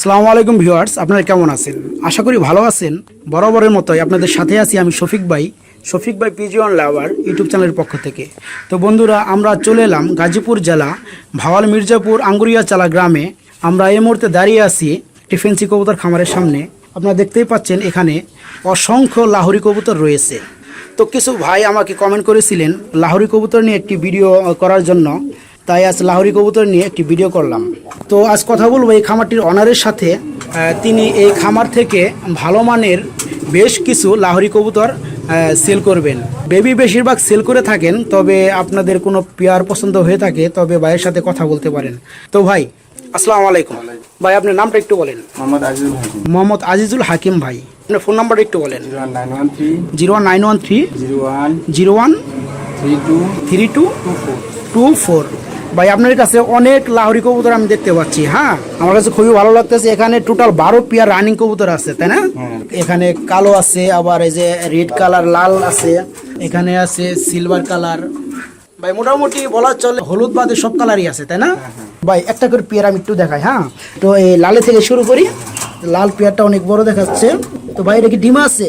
সালামু আলাইকুম ভিউয়ার্স, আপনারা কেমন আছেন? আশা করি ভালো আছেন। বরাবরের মতোই আপনাদের সাথে আছি আমি শফিক ভাই শফিক ভাই পিজি অন লাভার ইউটিউব চ্যানেলের পক্ষ থেকে। তো বন্ধুরা, আমরা চলে এলাম গাজীপুর জেলা ভাওয়াল মির্জাপুর আঙ্গুরিয়া চালা গ্রামে। আমরা এই মুহূর্তে দাঁড়িয়ে আছি একটি ফেন্সি কবুতর খামারের সামনে। আপনারা দেখতেই পাচ্ছেন এখানে অসংখ্য লাহোরি কবুতর রয়েছে। তো কিছু ভাই আমাকে কমেন্ট করেছিলেন লাহোরি কবুতর নিয়ে একটি ভিডিও করার জন্য। তাই আজ লাহোরি কবুতর নিয়ে একটি ভিডিও করলাম। তো আজ কথা বলব এই খামারটির অনারের সাথে। তিনি এই খামার থেকে ভালো মানের বেশ কিছু লাহোরি কবুতর সেল করবেন। বেবি বেশিরভাগ সেল করে থাকেন তবে আপনাদের কোনো পেয়ার পছন্দ হয়ে থাকে তবে ভাইয়ের সাথে কথা বলতে পারেন। তো ভাই আসসালামু আলাইকুম। ভাই আপনার নামটা একটু বলেন। মোহাম্মদ আজিজুল হাকিম। ভাই আপনার ফোন নাম্বারটা একটু বলেন। Zero one nine one three. Zero one zero one three two three two two four. ভাই আপনার কাছে অনেক লাহরি কবুতর আমি দেখতে পাচ্ছি হ্যাঁ? আমার কাছে খুবই ভালো লাগতেছে এখানে টোটাল বারো পেয়ার রানিং কবুতর আছে তাই না? হ্যাঁ। এখানে কালো আছে আবার এই যে রেড কালার লাল আছে এখানে আছে সিলভার কালার ভাই মোটামুটি বলা চলে হলুদ বাদে সব কালারই আছে তাই না? ভাই একটা করে পেয়ার আমি একটু দেখাই হ্যাঁ? তো এই লালে থেকে শুরু করি লাল পেয়ারটা অনেক বড় দেখাচ্ছে। তো ভাই এটা কি ডিম আছে?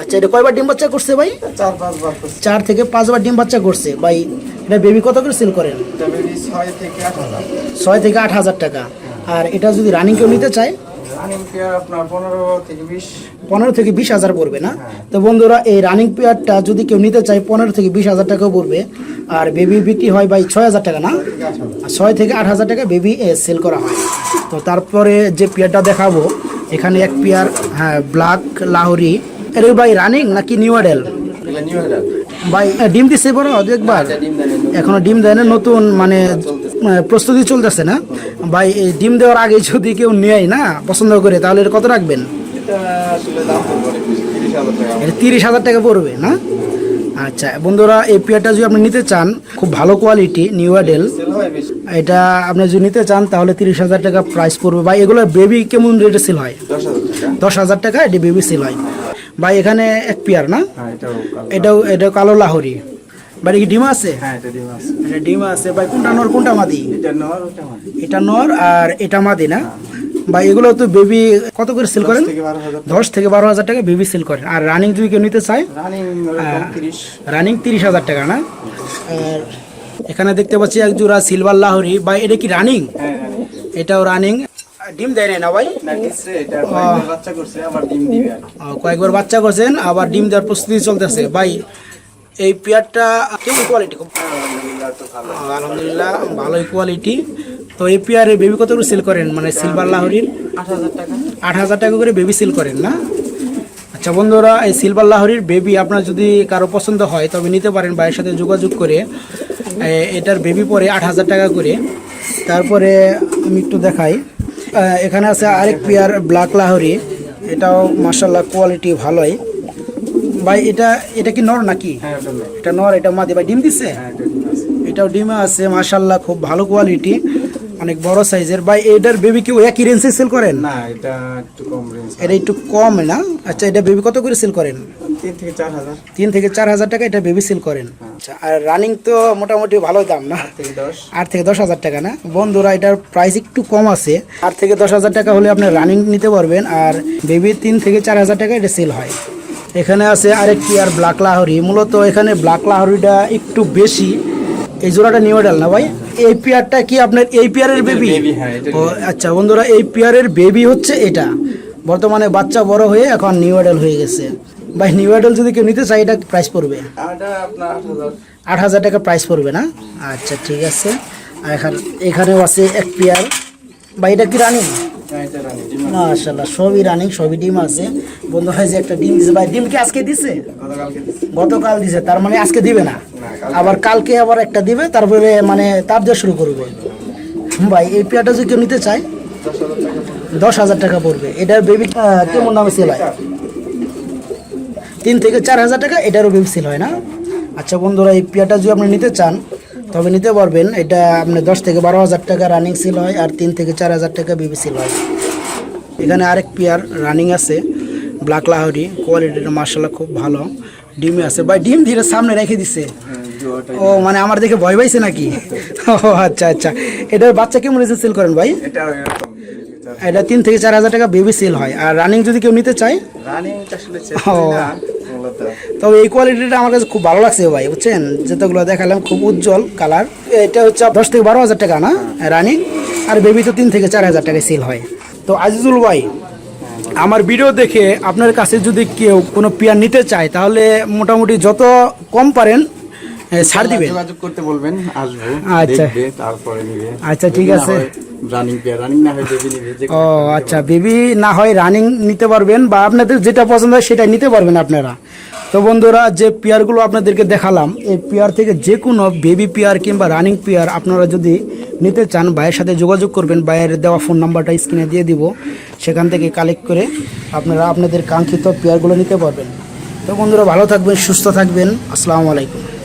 আচ্ছা এটা কয়বার ডিম বাচ্চা করছে ভাই? চার পাঁচ বার করছি। চার থেকে পাঁচবার ডিম বাচ্চা করছে। ভাই এটা বেবি কত করে সেল করেন? ছয় থেকে আট হাজার। টাকা। আর এটা যদি রানিং কেউ নিতে চায়? আপনার পনেরো থেকে বিশ। হাজার পড়বে না? তো বন্ধুরা এই রানিং পেয়ারটা যদি কেউ নিতে চায় পনেরো থেকে বিশ হাজার টাকাও পড়বে। আর বেবি বিক্রি হয় ভাই ছয় হাজার টাকা না? ছয় থেকে আট হাজার টাকা বেবি সেল করা হয়। তো তারপরে যে পেয়ারটা দেখাবো এখানে এক পেয়ার হ্যাঁ ব্ল্যাক লাহরি। এর ভাই রানিং নাকি নিউ হেডার ভাই ডিম দিছে বড় একবার? ডিম এখনও ডিম দেয় না নতুন মানে প্রস্তুতি চলতেছে না। ভাই এই ডিম দেওয়ার আগে যদি কেউ নেয় না পছন্দ করে তাহলে এটা কত রাখবেন? এটা তিরিশ হাজার টাকা। পড়বে না? আচ্ছা বন্ধুরা এই পেয়ারটা যদি আপনি নিতে চান খুব ভালো কোয়ালিটি নিউ অ্যাডেল বেশি। এটা আপনি যদি নিতে চান তাহলে তিরিশ হাজার টাকা প্রাইস পড়বে। ভাই এগুলো বেবি কেমন রেটে সেল হয়? দশ হাজার টাকা। এটি বেবি সেল হয়। ভাই এখানে এক পেয়ার না? হ্যাঁ এটাও এটাও এটা কালো লাহরি। বাড়ি কি ডিম আছে? হ্যাঁ এটা ডিম আছে। এটা ডিম আছে। ভাই কোনটা নর কোনটা মাদি? এটা নর ওটা মাদি। এটা নর আর এটা মাদি না? ভাই এগুলো তো বেবি কত করে সেল করেন? দশ থেকে বারো হাজার টাকা বেবি সেল করেন আর রানিং যদি কেউ নিতে চায়? রানিং তিরিশ। হাজার টাকা না? আর এখানে দেখতে পাচ্ছি এক জোড়া সিলভার লাহরি। ভাই এটা কি রানিং হ্যাঁ এটাও রানিং ডিম দেয় না ভাই? কয়েকবার বাচ্চা করছেন আবার ডিম দেওয়ার প্রস্তুতি চলতেছে। ভাই এই পেয়ারটা কেমন কোয়ালিটি আলহামদুলিল্লাহ, ভালোই কোয়ালিটি তো এই পেয়ারে বেবি কত করে সেল করেন? মানে সিলভার লাহরির? আট হাজার টাকা করে বেবি সেল করেন না? আচ্ছা বন্ধুরা, এই সিলভার লাহরির বেবি আপনার যদি কারও পছন্দ হয়, তবে নিতে পারেন, ভাইয়ের সাথে যোগাযোগ করে। এটার বেবি পরে আট হাজার টাকা করে। তারপরে আমি একটু দেখাই। এখানে আছে আরেক পেয়ার ব্ল্যাক লাহরি। এটাও মার্শাল্লাহ কোয়ালিটি ভালোই। ভাই এটা এটা কি নর নাকি? হ্যাঁ। এটা নর। এটা মাদি। ভাই ডিম দিচ্ছে হ্যাঁ এটাও ডিমে আছে মার্শাল্লাহ খুব ভালো কোয়ালিটি অনেক বড় সাইজের। ভাই এটার বেবি কি একই রেঞ্জে সেল করেন? না এটা একটু কম রেঞ্জ এটা একটু কম না? আচ্ছা এটা বেবি কত করে সেল করেন? তিন থেকে চার হাজার। তিন থেকে চার হাজার টাকা এটা বেবি সেল করেন। আচ্ছা আর রানিং তো মোটামুটি ভালো দাম না? আট থেকে দশ। হাজার টাকা না? বন্ধুরা এটার প্রাইস একটু কম আছে। আট থেকে দশ হাজার টাকা হলে আপনি রানিং নিতে পারবেন আর বেবি তিন থেকে চার হাজার টাকা এটা সেল হয়। এখানে আছে আরেকটি আর ব্ল্যাক লাহরি। মূলত এখানে ব্ল্যাক লাহরিটা একটু বেশি। এই জোড়াটা নিউ মডেল না ভাই? এই পেয়ারটা কি আপনার এই পেয়ারের বেবি হ্যাঁ, এটার ও আচ্ছা বন্ধুরা এই পেয়ারের বেবি হচ্ছে এটা। বর্তমানে বাচ্চা বড় হয়ে এখন নিউ মডেল হয়ে গেছে। ভাই নিউ মডেল যদি কেউ নিতে চায় এটা প্রাইস পড়বে? আট হাজার। টাকা প্রাইস পড়বে না? আচ্ছা ঠিক আছে। আর এখানে এখানেও আছে এক পেয়ার বা এটা কি রানিং মাশাল্লাহ সবই রানিং সবই ডিম আছে। বন্ধু হয় যে একটা ডিম দিছে ভাই ডিম কি আজকে দিছে? গতকাল দিছে তার মানে আজকে দিবে না। আবার কালকে আবার একটা দিবে তারপরে মানে তাপ দেওয়া শুরু করবে। ভাই এই পেয়ারটা যদি কেউ নিতে চায় দশ হাজার টাকা পড়বে। এটার বেবি কেমন দামে সেল হয়? তিন থেকে চার হাজার টাকা এটারও বেবি সেল হয় না। আচ্ছা বন্ধুরা এই পেয়ারটা যদি আপনি নিতে চান তবে নিতে পারবেন। এটা আপনি দশ থেকে বারো হাজার টাকা রানিং সিল হয় আর তিন থেকে চার হাজার টাকা বেবি সিল হয়। এখানে আরেক পেয়ার রানিং আছে ব্ল্যাক লাহরি। কোয়ালিটিটা মার্শাল্লাহ খুব ভালো। ডিমে আছে। ভাই ডিম ধীরে সামনে রেখে দিছে। ও মানে আমার দেখে ভয় পাইছে নাকি? ও আচ্ছা আচ্ছা। এটার বাচ্চা কেমন রেসে সেল করেন ভাই? এটা তিন থেকে চার হাজার টাকা বেবি সেল হয়। আর রানিং যদি কেউ নিতে চায়? রানিং ও। তবে এই কোয়ালিটিটা আমার কাছে খুব ভালো লাগছে ভাই বুঝছেন? যেগুলো দেখালাম খুব উজ্জ্বল কালার এটা হচ্ছে দশ থেকে বারো হাজার টাকা না রানিং আর বেবি তো তিন থেকে চার হাজার টাকায় সেল হয়। তো আজিজুল ভাই আমার ভিডিও দেখে আপনার কাছে যদি কেউ কোনো পেয়ার নিতে চায় তাহলে মোটামুটি যত কম পারেন ছাড় দিবেন। যোগাযোগ করতে বলবেন আসব আচ্ছা। তারপরে আচ্ছা, ঠিক আছে। রানিং রানিং না হয় বেবি নিবে ও আচ্ছা বেবি না হয় রানিং নিতে পারবেন বা আপনাদের যেটা পছন্দ হয় সেটা নিতে পারবেন আপনারা। তো বন্ধুরা যে পেয়ারগুলো আপনাদেরকে দেখালাম এই পেয়ার থেকে যে কোনো বেবি পেয়ার কিংবা রানিং পেয়ার আপনারা যদি নিতে চান ভাইয়ের সাথে যোগাযোগ করবেন ভাইয়ের দেওয়া ফোন নাম্বারটা স্ক্রিনে দিয়ে দিব। সেখান থেকে কালেক্ট করে আপনারা আপনাদের কাঙ্ক্ষিত পেয়ারগুলো নিতে পারবেন। তো বন্ধুরা ভালো থাকবেন সুস্থ থাকবেন। আসসালামু আলাইকুম।